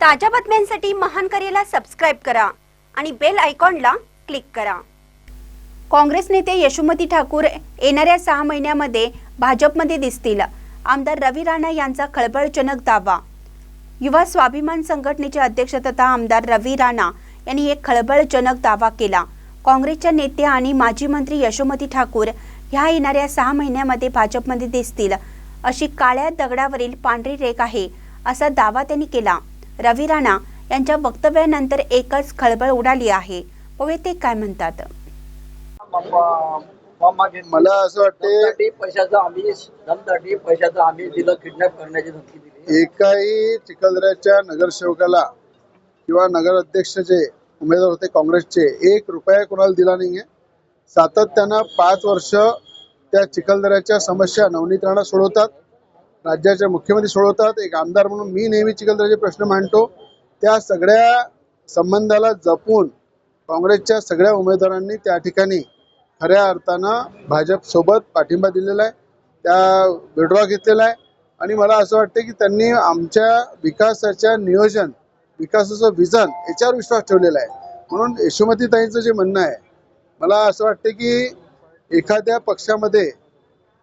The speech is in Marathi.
ताज्या बातम्यांसाठी महान करेला सबस्क्राईब करा आणि बेल आयकॉनला क्लिक करा. काँग्रेस नेते यशोमती ठाकूर येणाऱ्या सहा महिन्यामध्ये भाजपमध्ये दिसतील. आमदार रवी राणा यांचा खळबळजनक दावा. युवा स्वाभिमान संघटनेचे अध्यक्ष तथा आमदार रवी राणा यांनी एक खळबळजनक दावा केला. काँग्रेसच्या नेत्या आणि माजी मंत्री यशोमती ठाकूर ह्या येणाऱ्या सहा महिन्यामध्ये भाजपमध्ये दिसतील. अशी काळ्या दगडावरील पांढरी रेख आहे असा दावा त्यांनी केला. रवी राणा यांच्या वक्तव्यानंतर एकच खळबळ उडाली आहे. पाहूया ते काय म्हणतात? मला असं वाटते पैशाचं आम्ही पैशाचं आम्ही दिलं किडनॅप करण्याची धमकी दिली एकाही चिखलदऱ्याच्या नगरसेवकाला किंवा नगर अध्यक्ष जे उमेदवार होते काँग्रेसचे एक रुपया कोणाला दिला नाहीये. सातत्यानं पाच वर्ष त्या चिखलदऱ्याच्या समस्या नवनीत राणा सोडवतात. राज्याचे मुख्यमंत्री सोडवतात. एक आमदार म्हणून मी नेहमी चिखलदऱ्याचे प्रश्न मांडतो. त्या सगळ्या संबंधाला जपून काँग्रेसच्या सगळ्या उमेदवारांनी त्या ठिकाणी खऱ्या अर्थानं भाजपसोबत पाठिंबा दिलेला आहे. त्या विड्रॉ घेतलेला आहे. आणि मला असं वाटतं की त्यांनी आमच्या विकासाच्या नियोजन विकासाचं विजन याच्यावर विश्वास ठेवलेला आहे. म्हणून यशोमतीताईंचं जे म्हणणं आहे मला असं वाटतं की एखाद्या पक्षामध्ये